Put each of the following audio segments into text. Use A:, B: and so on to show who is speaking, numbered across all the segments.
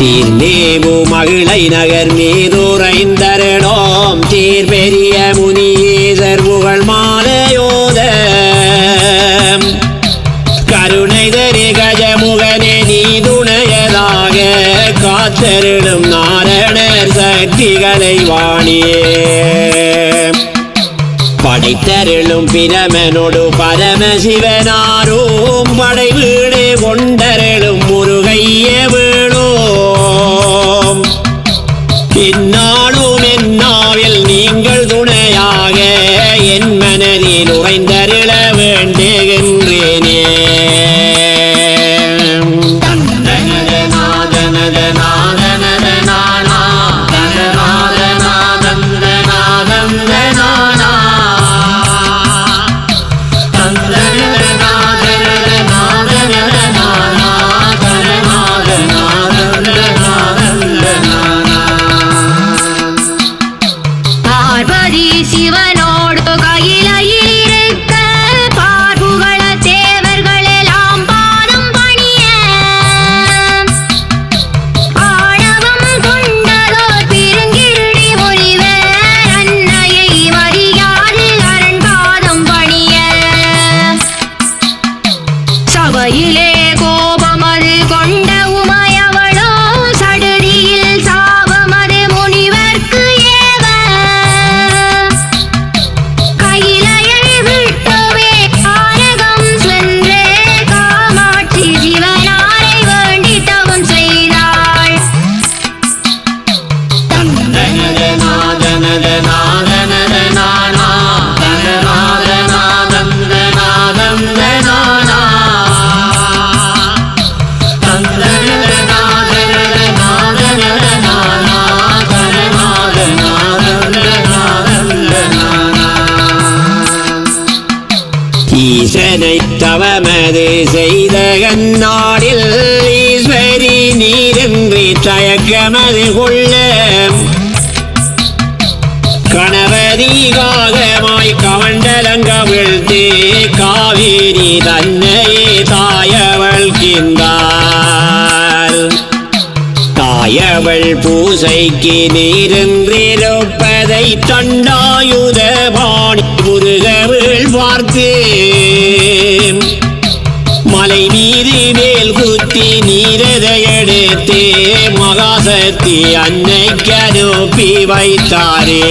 A: சீர்மேவு மகிழை நகர் மீதுரைந்தருளோம் சீர் பெரிய முனியேசர் புகழ் மாலையோத கருணை தரி கஜமுகனே நீ துணையதாக காத்தருளும் நாரணர் சக்திகளை வாணியே படைத்தருளும் பிரமனோடு பரமசிவனாரும் படை வீடு கொண்டருளும் என் மனதில் உறைந்த தயக்கமது கொள்ள கணவதி காகமாய் கவண்டலங்க விழ்த்து காவேரி தன்னையே தாயவள் கிந்தாள் தாயவள் பூசைக்கு நீரின்றிருப்பதை தண்டாயுத பாணி முருகவிள் பார்த்து மலை நீர் மகாசக்தி அன்னைக்கு அனுப்பி வைத்தாரே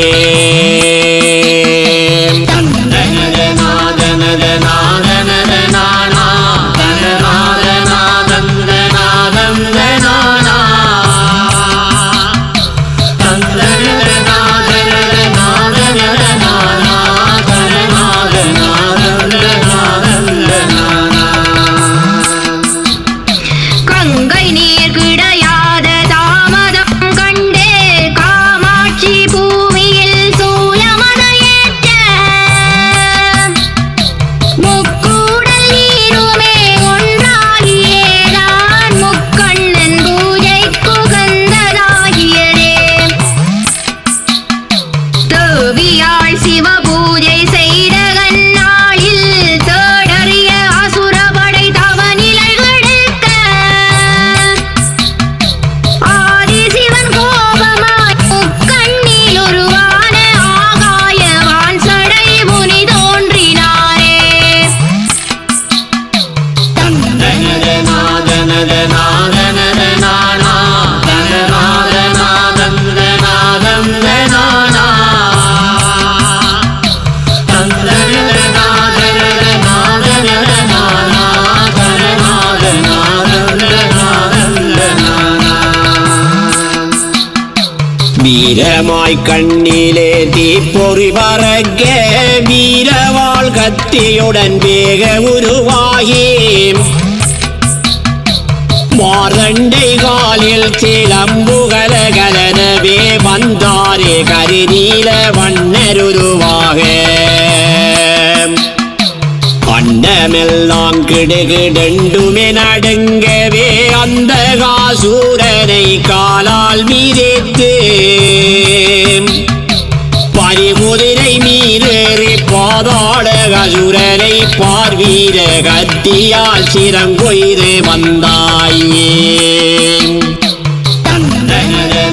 A: வீரமாய் கண்ணிலே தீப்பொறி பறக்க வீரவாள் கத்தியுடன் வேக உருவாகி மாரண்டை காலில் சிலம்புகலகலனவே வந்தாரே கரிநீலவன். உலகமெல்லாம் கிடுகிடண்டுமே நடுங்கவே அந்த காசூரனை காலால் மீதித்து. பரிமுதிரை மீறேறி பாதாள கசுரனை பார்வீர கத்தியால் சிறங்கொய்து வந்தாயே. தந்தனதனாதனதனா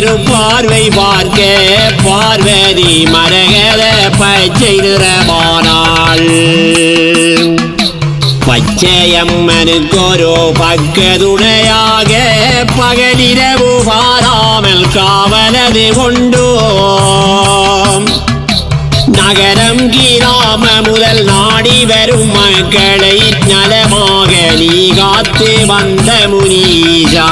A: முனீசரர் திருப்பார்வை பார்க்க பார்வதி மரகத பச்சை நிறமானாள். பச்சையம்மனுக்கொரு பக்கதுணையாக பகலிரவு பாராமல் காவலது கொண்டு நகரம் கிராம முதல் நாடி வரும் மக்களை நலமாக நீ காத்து வந்த முனீஷா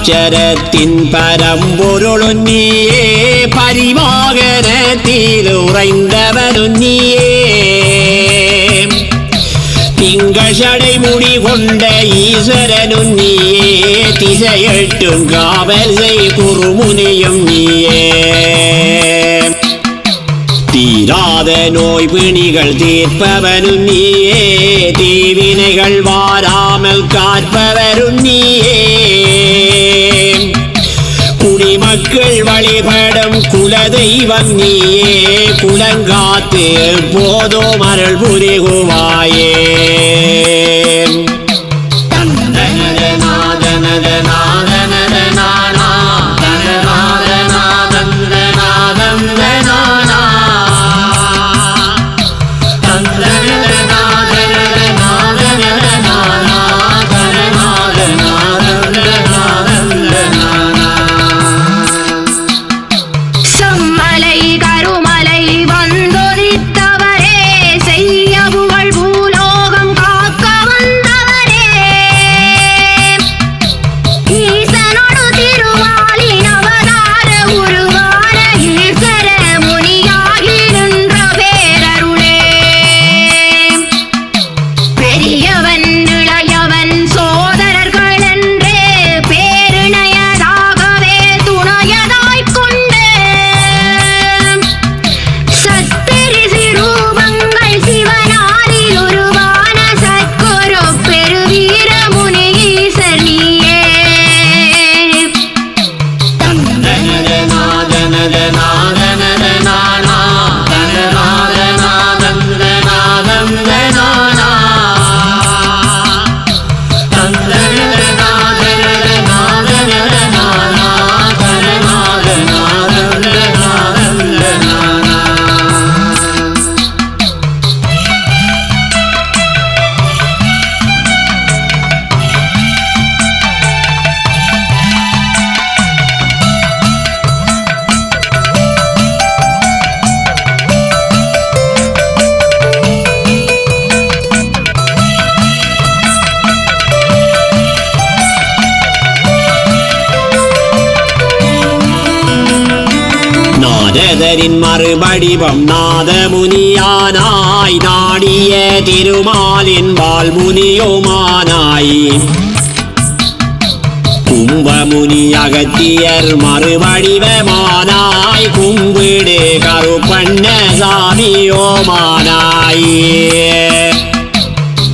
A: பஞ்சாட்சரத்தின் பரம்பொருளும் நீயே பரிவாகனத்தில் உறைந்தவனும் நீயே. திங்கஷடை முடி கொண்ட ஈஸ்வரனும் நீயே திசையட்டும் காவல் செய் குருமுனியும் நீயே. தீராத நோய் பிணிகள் தீர்ப்பவரும் நீயே. தீவினைகள் வாராமல் காற்பவரும் நீயே. குடிமக்கள் வழிபடும் குலதெய்வம் நீயே. குலங்காத்து போதோ மரள் புரிகுவாயே தெய்வம் நாதமுனியானாய் நாடிய திருமாலின் வாழ்முனியோமானாய் கும்பமுனி அகத்தியர் மறுவடிவமானாய். கும்பிடு கருப்பண்ண சாமியோமானாய்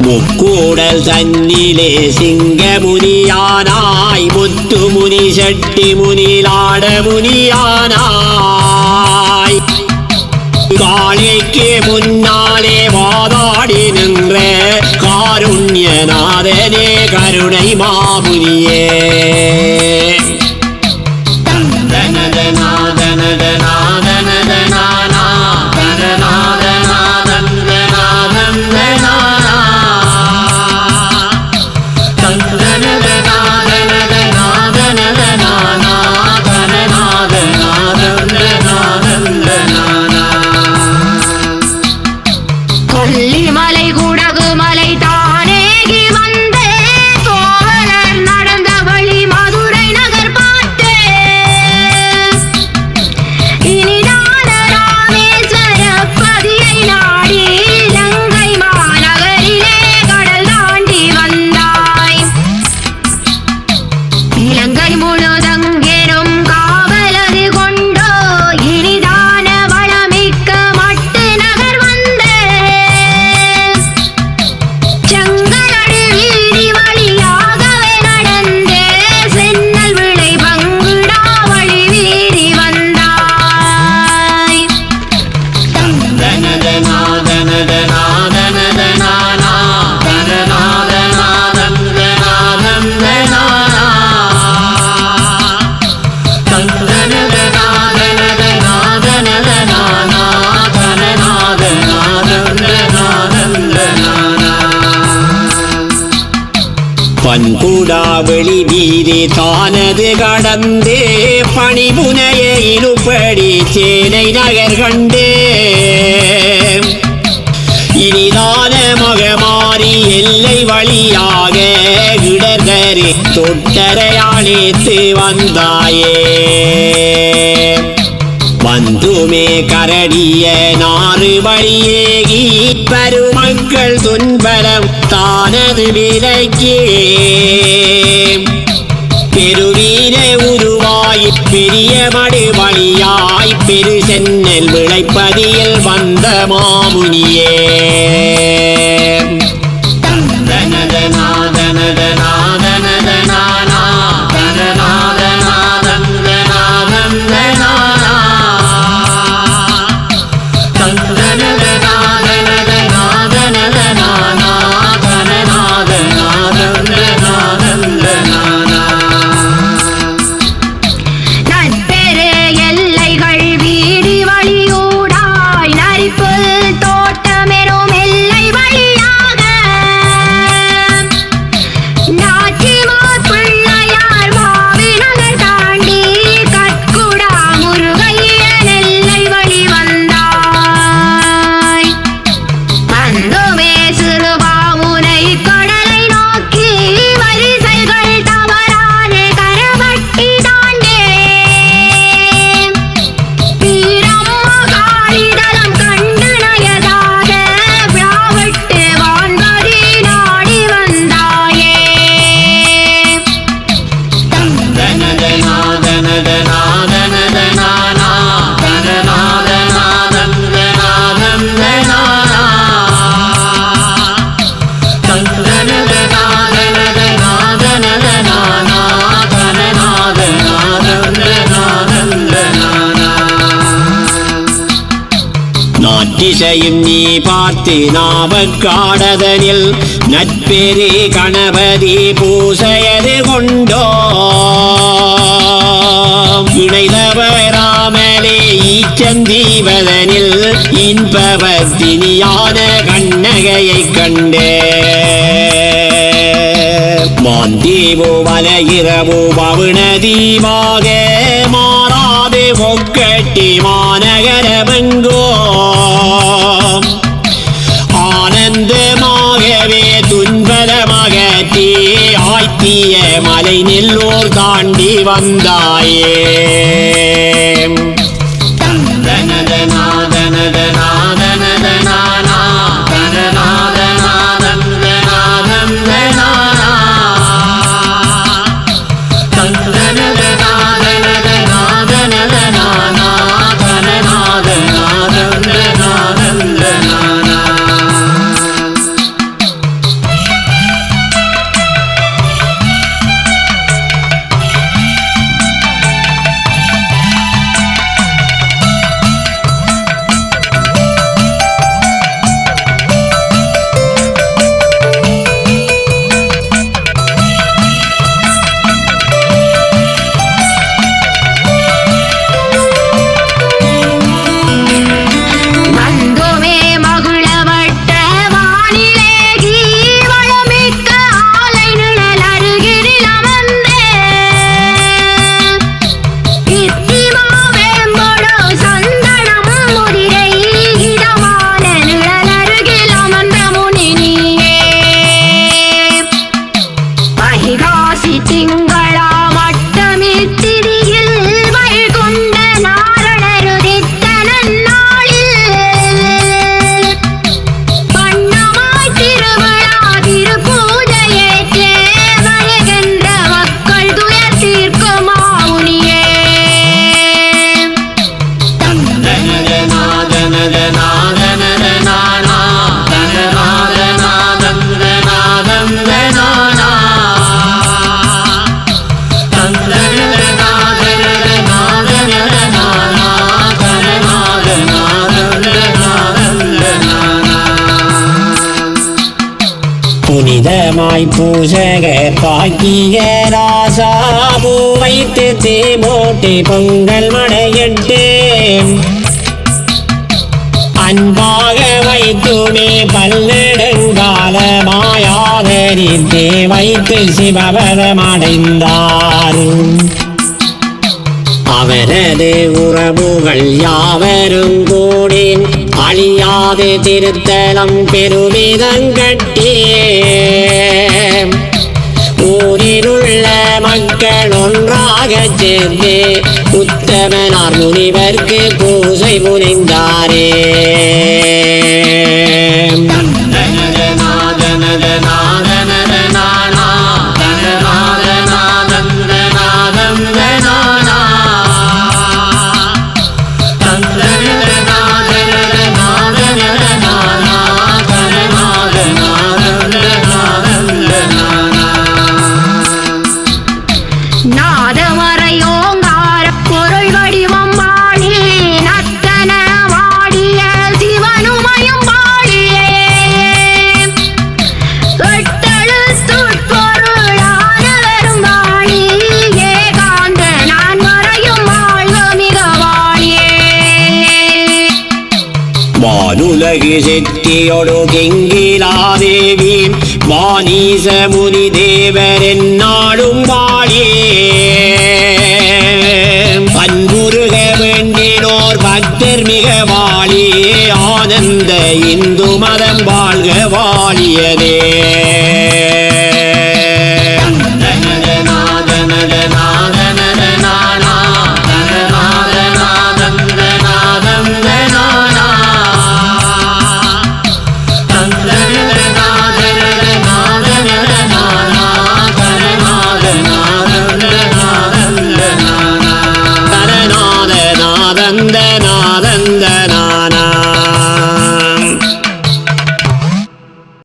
B: முக்கூடல் தன்னிலே சிங்கமுனியானாய். முத்து முனி செட்டி முனிலாட முனியானாய் காளிக்கு முன்னாலே வாதாடி நின்ற காருண்யநாதனே கருணை மாபுரியே
A: பண்புடாவெளி வீதி தானது கடந்தே பணிபுனைய இருப்படி சேனை நகர் கண்டே இனிதான மகமாரி எல்லை வழியாக இடர்கரை தொட்டரையாளித்து வந்தாயே. வந்துமே கரடிய நாறு வழியேகி பெருமக்கள் துன்பலம் ஆனது விலக்கே பெருவீர உருவாய் பெரிய மடு வழியாய் பெரு சென்னல் விளைப்பதியில் வந்த மாமுனியே. நாட்டிசையும் நீ பார்த்து நாவக்காடதனில் நட்பெரு கணபதி பூசையது கொண்டோ. இணைதவராமலே ஈச்சந்தீவதனில் இன்பவத்தினியான கண்ணகையைக் கண்டே. மாந்தீவோ வலையிரவோ பவுனதீவாக மலை நெல்லூர் தாண்டி வந்தாயே. புனிதமாய் பூசக பாக்கிய ராசா பூ வைத்து தீ போட்டி பொங்கல் மடையிட்டு அன்பாக வைத்துமே பல்லெடுங்காலமாயாதரித்தே வைத்து சிவபதமடைந்தார். அவரது உறவுகள் யாவரும் கூடி அழியாது திருத்தலம் பெருமிதங்கட்டியே ஊரிலுள்ள மக்கள் ஒன்றாக சேர்ந்து உத்தமனார் முனிவர்க்கு பூசை புரிந்தாரே
B: மிக
A: வா